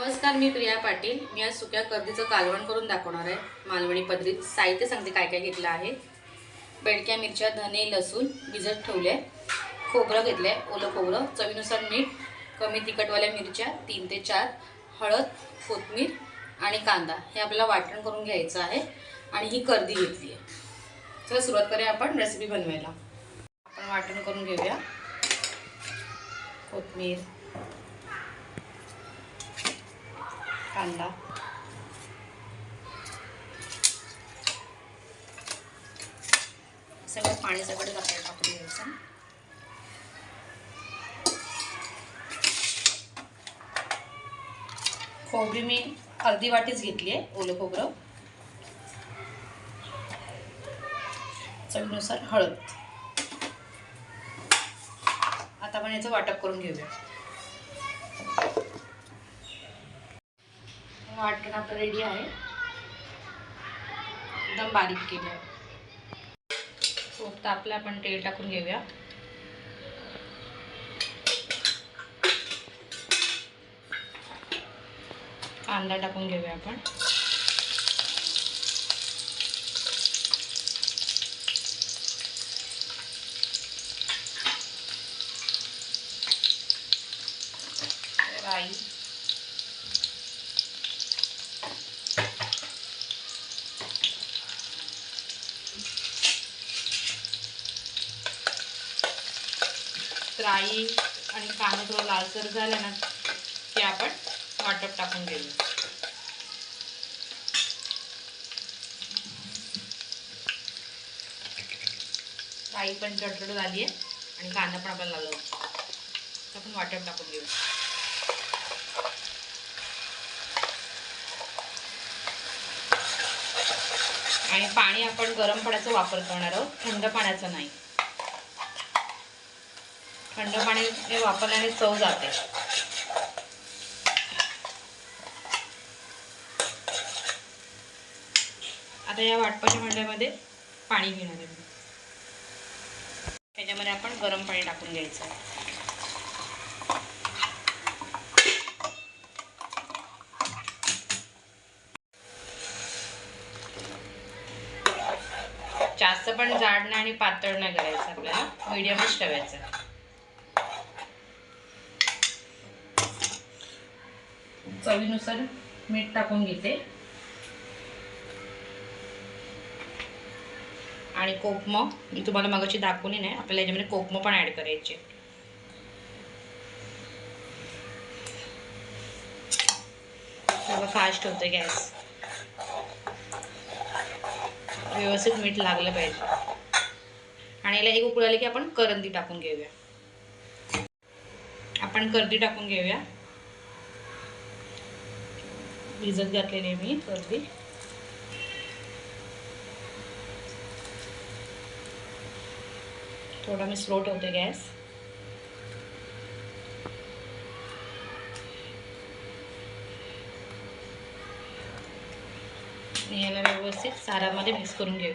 नमस्कार मी प्रिया पाटील. मी आज सुक्या कर्दीचं कालवण करून दाखवणार आहे. मालवणी पदरीत साहित्य सांगते काय काय घेतलं आहे? बेडक्या मिरच्या धने लसूण भिजत ठेवले खोबरं घेतलं आहे ओलं खोबरं. चवीनुसार मीठ कमी तिखटवाल्या मिरच्या तीन ते चार. हळद कोथमीर आणि कांदा. हे आपल्याला वाटण करून घ्यायचं आहे आणि ही कर्दी घेतली आहे. तर सुरुवात करूया आपण रेसिपी बनवायला. आपण वाटण करून घेऊया. कोथमीर कांदा. सगळं पाणी सगळं टाकायला टाकून घ्यायचं खोबरी मी अर्धी वाटीच घेतली आहे ओलं खोबरं. चवीनुसार हळद. आता आपण याचं वाटप करून घेऊया. वाटण आता रेडी आहे. एकदम बारीक केलं आहे. आपलं आपण तेल टाकून घेऊया. कांदा टाकून घेऊया आपण. राई. राई आणि कांदा थोडा लालसर झाला ना ते आपण वाटप टाकून देऊ राई पण चटचट झाली आहे आणि कांदा पण आपल्याला लाल आपण वाटप टाकून घेऊ. आणि पाणी आपण गरम पाण्याचा वापर करणार आहोत थंड पाण्याचा नाही. थंड पाणी वापरल्याने चव जाते. आता या वाटपाच्या भांड्यामध्ये पाणी घेणार आहे. त्याच्यामध्ये आपण गरम पाणी टाकून घ्यायचं आहे. जास्त पण जाड नाही आणि पातळ नाही करायचं आपल्याला. मीडियमच ठेवायचं. चवीनुसार मीठ टाकून घेते. आणि कोकम मी तुम्हाला मगाशी दाखवली नाही आपल्याला याच्यामध्ये कोकम पण ऍड करायचे. फास्ट होतं गॅस. व्यवस्थित मीठ लागलं पाहिजे. आणि याला एक उकळाले की आपण करंदी टाकून घेऊया. आपण करंदी टाकून घेऊया. भिजत घातलेली मी अगदी थोडा मी स्लो ठेवते गॅस. याला व्यवस्थित सारामध्ये मिक्स करून घेऊ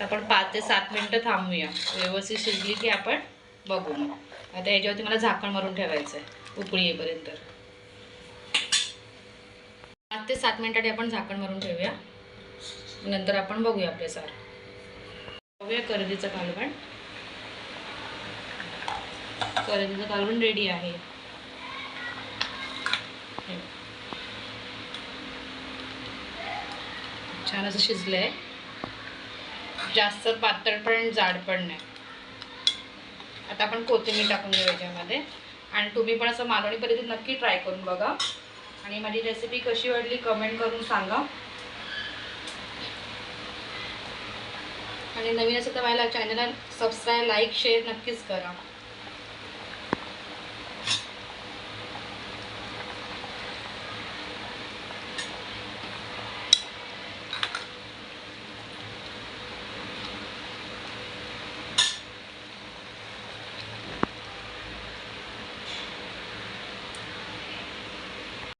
आता आपण पाच ते सात मिनटं थांबूया. व्यवस्थित शिजली की आपण बघू मग. आता याच्यावरती मला झाकण मारून ठेवायचं आहे उकळी येईपर्यंत. पाच ते सात मिनटासाठी आपण झाकण मारून ठेवूया. नंतर आपण बघूया आपले सार. बघूया करदीचं कालवण. करदीचं कालवण रेडी आहे. छान असं शिजलं आहे जास्त पातळ पण जाड पण नाही. आता आपण कोथिंबीर टाकून घेऊ याच्यामध्ये. आणि तुम्ही पण असं मालवणी पद्धतीत नक्की ट्राय करून बघा. आणि माझी रेसिपी कशी वाटली कमेंट करून सांगा. आणि नवीन असं तर मला चॅनलला सबस्क्राईब लाईक शेअर नक्कीच करा.